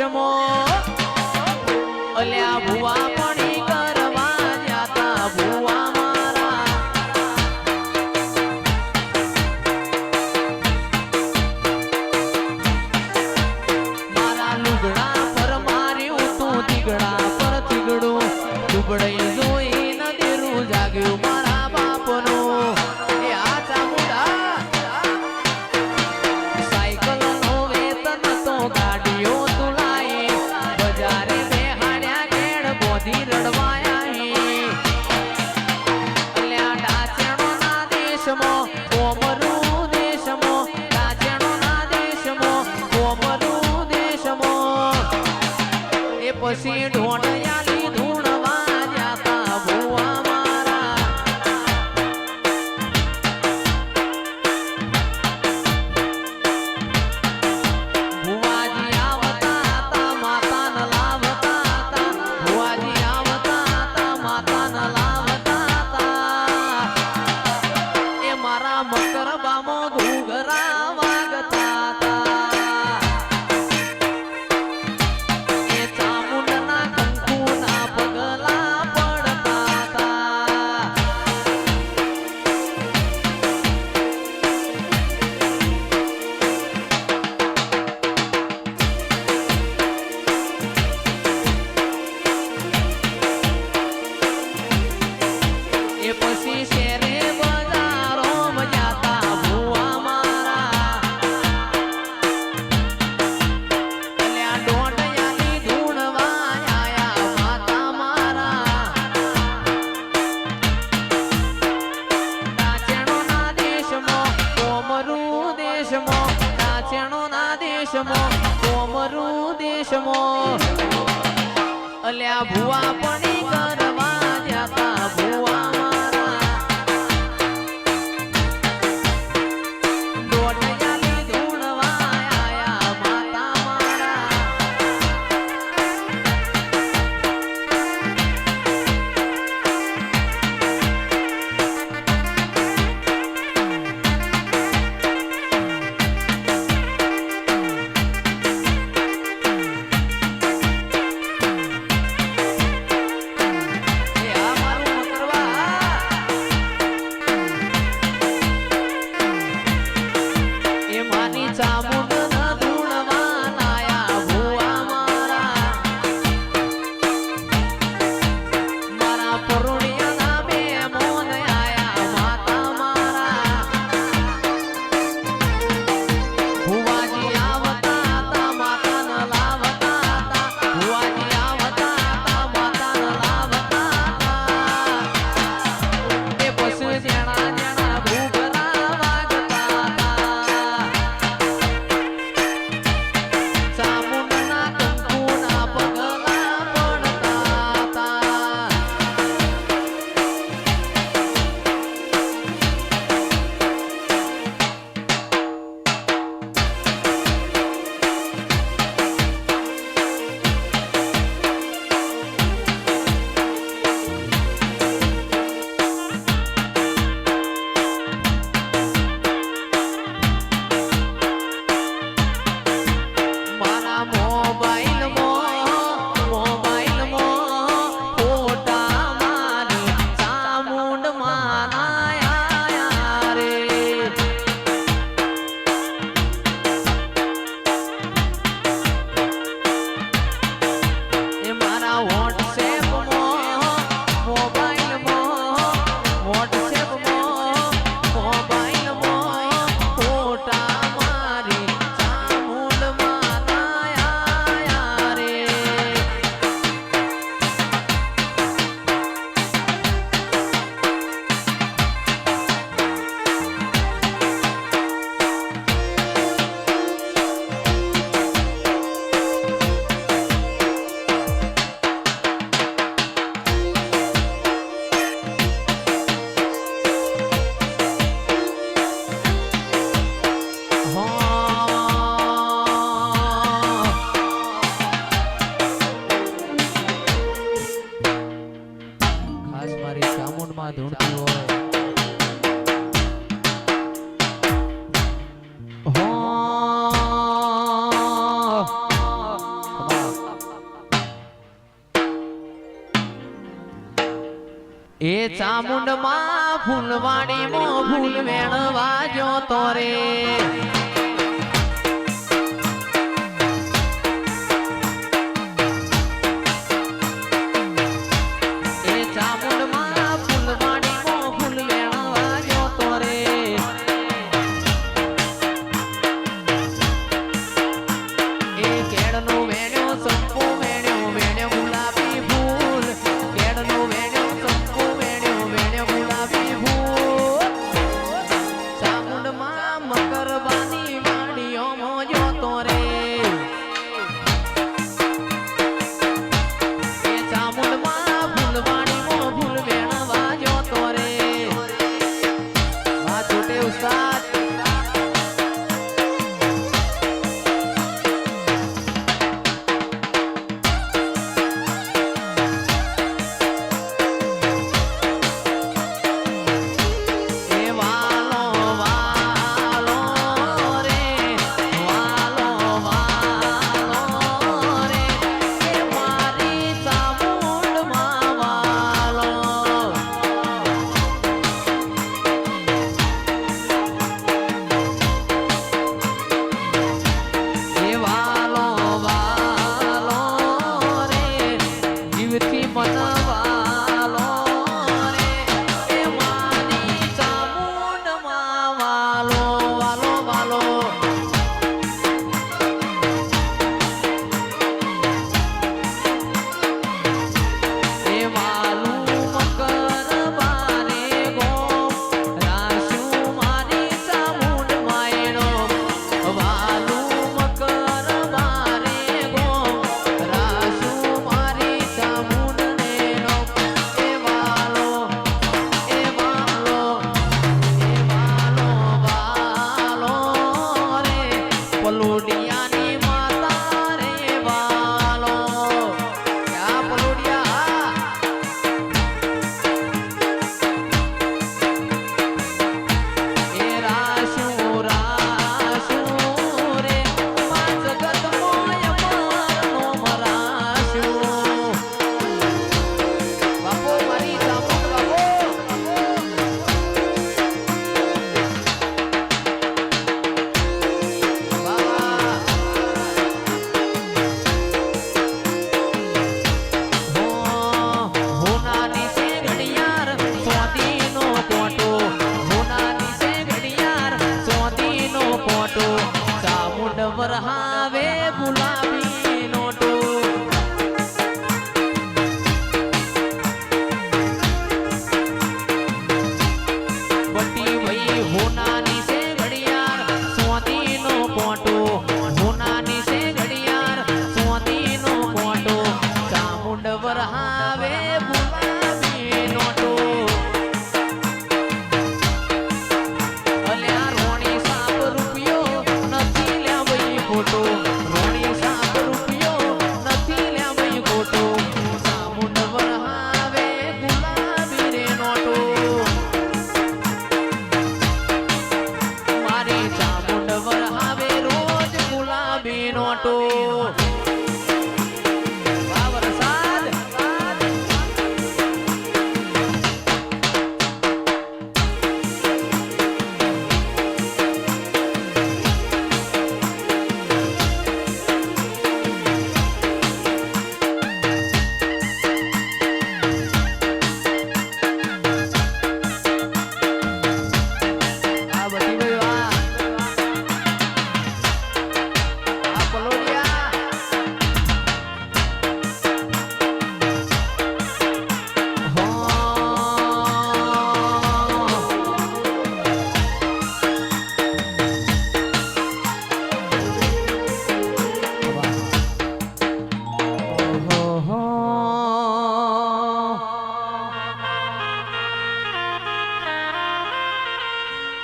ચશ્મો અલ્યા ભુવા પણ કરવા જાતા ભુવા મારા. મારા લુગડા પર માર્યું તું દીગડા પર દીગડું લુગડે જોઈ નદીરું જાગ્યું મારા છેણોના દેશમાં કોમરું દેશમાં. અલ્યા ભુવા પણ કરવા જતા ભુવા ફૂલવાડી મો ફૂલ વેણવા જો તો રે.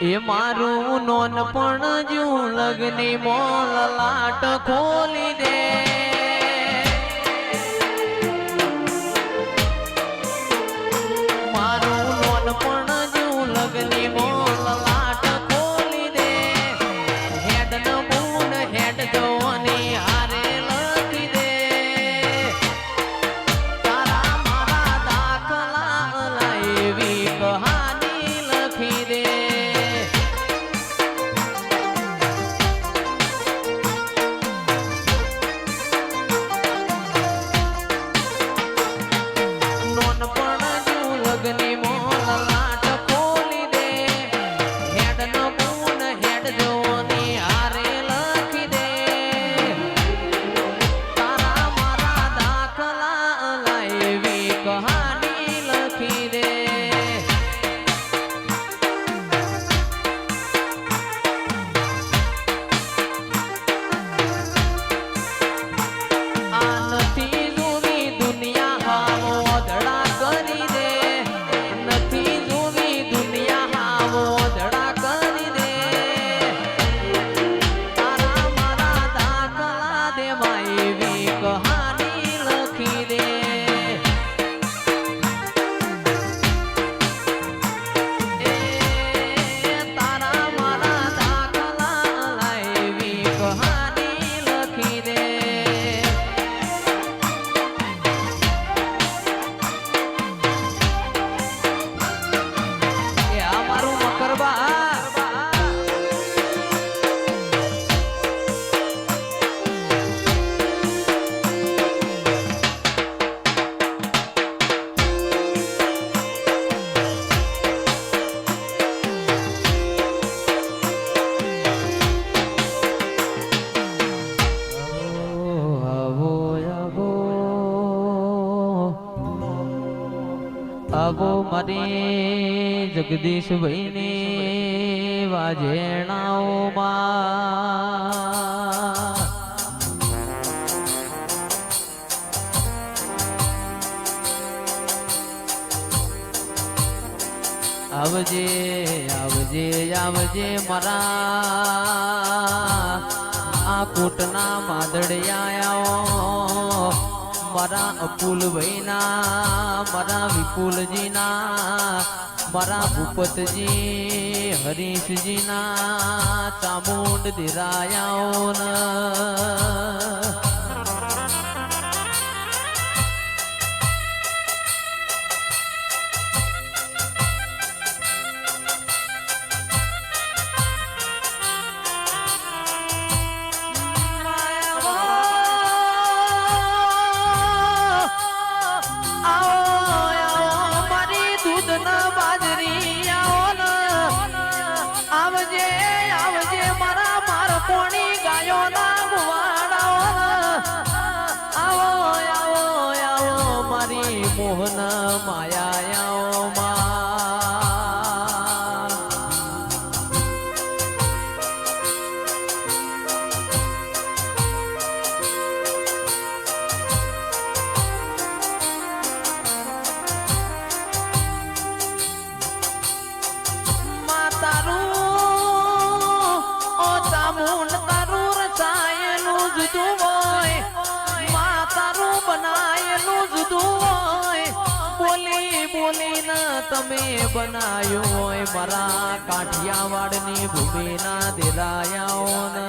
એ મારું નોનપણ પણ જુ મોલ લાટ ખોલી દે. આવો મારે જગદીશભાઈ ને વાજેણાઓમાં આવજે આવજે આવજે મરા. આ કોટના માદડિયાઓ મારા અપુલ ભાઈના મારા વિપુલજીના મારા ભૂપતજી હરીશજીના ચામુંડ દિરાયાઓના. બોલી ના તમે બનાયો હોય મારા કાઠિયાવાડની ભૂમિના દિલાયાઓને